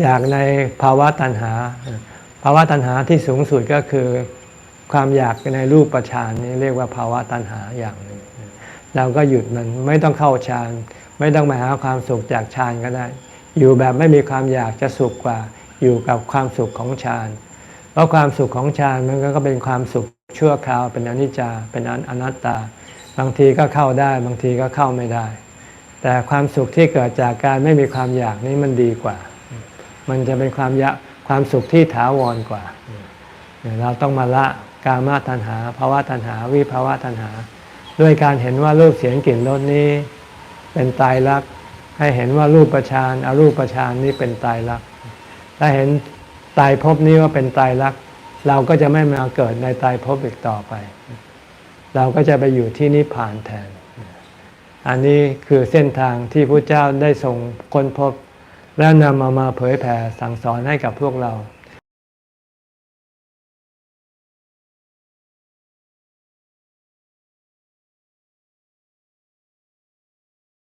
อยากในภาวะตัณหา ภาวะตัณหาที่สูงสุดก็คือความอยากในรูปประชานนี่เรียกว่าภาวะตัณหาอย่างหนึ่งเราก็หยุดมันไม่ต้องเข้าฌานไม่ต้องมาหาความสุขจากฌานก็ได้ อยู่แบบไม่มีความอยากจะสุขกว่า อยู่กับความสุขของฌานเพราะความสุขของฌานมันก็เป็นความสุขชั่วคราวเป็นอนิจจาเป็นอนัตตา บางทีก็เข้าได้บางทีก็เข้าไม่ได้ แต่ความสุขที่เกิดจากการไม่มีความอยากนี้มันดีกว่า มันจะเป็นความยะความสุขที่ถาวรกว่า เราต้องมาละกามาตัณหาภาวะตัณหา วิภาวะตัณหา ด้วยการเห็นว่ารูปเสียงกลิ่นรสนี้ เป็นตายรัก ให้เห็นว่ารูปประชานอารูปประชานนี้เป็นตายรัก ถ้าเห็นตายภพนี้ว่าเป็นตายรัก เราก็จะไม่มาเกิดในตายภพอีกต่อไป เราก็จะไปอยู่ที่นิพพานแทน อันนี้คือเส้นทางที่พระเจ้าได้ทรงค้นพบ แล้วนำมามาเผยแผ่สั่งสอนให้กับพวกเรา